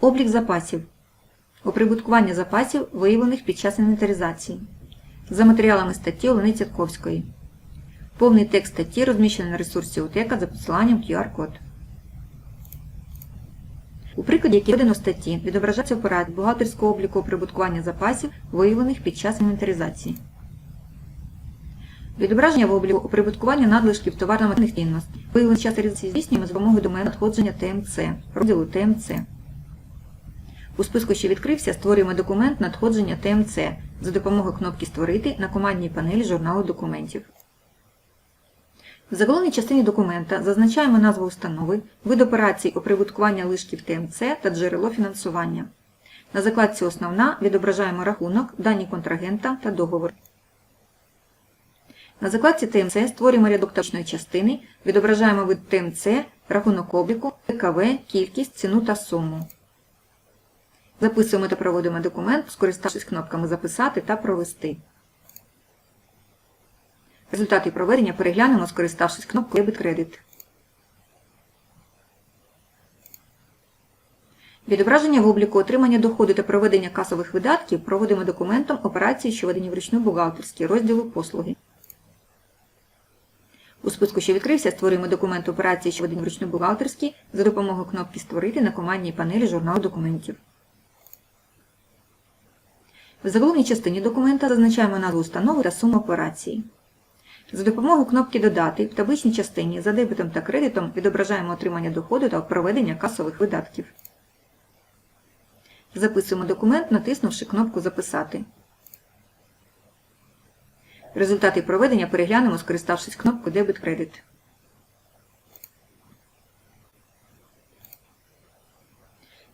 Облік запасів. Оприбуткування запасів, виявлених під час інвентаризації. За матеріалами статті Олени Цятковської. Повний текст статті розміщений на ресурсі УТЕКа за посиланням QR-код. У прикладі, який введено в статті, відображається операція бухгалтерського обліку оприбуткування запасів, виявлених під час інвентаризації. Відображення в обліку оприбуткування надлишків товарно-матеріальних цінностей. Виявлення час реалізації здійснюємо з допомогою домену надходження ТМЦ, розділу ТМЦ. У списку, що відкрився, створюємо документ надходження ТМЦ за допомогою кнопки Створити на командній панелі журналу документів. В заголовній частині документа зазначаємо назву установи, вид операцій оприбуткування лишків ТМЦ та джерело фінансування. На закладці Основна відображаємо рахунок, дані контрагента та договор. На закладці ТМЦ створюємо рядок точної частини, відображаємо вид ТМЦ, рахунок обліку, ПКВ, кількість, ціну та суму. Записуємо та проводимо документ, скориставшись кнопками Записати та Провести. Результати проведення переглянемо, скориставшись кнопкою Debit Credit. Відображення в обліку отримання доходу та проведення касових видатків проводимо документом операції, що ведені вручну бухгалтерські, розділу послуги. У списку, що відкрився, створюємо документ операції, що ведені вручну бухгалтерські, за допомогою кнопки Створити на командній панелі журналу документів. В заголовній частині документа зазначаємо назву установи та суму операції. За допомогою кнопки Додати в табличній частині за дебетом та кредитом відображаємо отримання доходу та проведення касових видатків. Записуємо документ, натиснувши кнопку Записати. Результати проведення переглянемо, скориставшись кнопкою Debit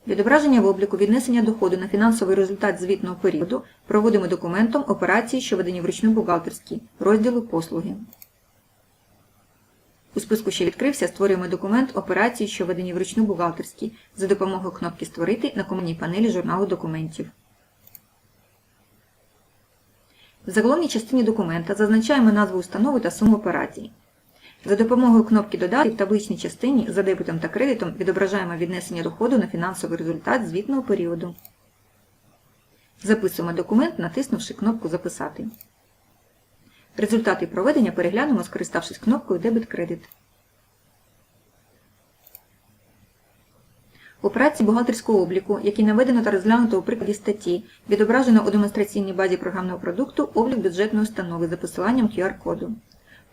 Відображення в обліку віднесення доходу на фінансовий результат звітного періоду проводимо документом операції, що ведені вручну бухгалтерські, розділу послуги. У списку, що відкрився, створюємо документ операції, що ведені вручну бухгалтерські, за допомогою кнопки Створити на командній панелі журналу документів. В заголовній частині документа зазначаємо назву установи та суму операції. За допомогою кнопки Додати в табличній частині за дебетом та кредитом відображаємо віднесення доходу на фінансовий результат звітного періоду. Записуємо документ, натиснувши кнопку Записати. Результати проведення переглянемо, скориставшись кнопкою Debit Credit. Операції бухгалтерського обліку, які наведено та розглянуто у прикладі статті, відображено у демонстраційній базі програмного продукту облік бюджетної установи за посиланням QR-коду.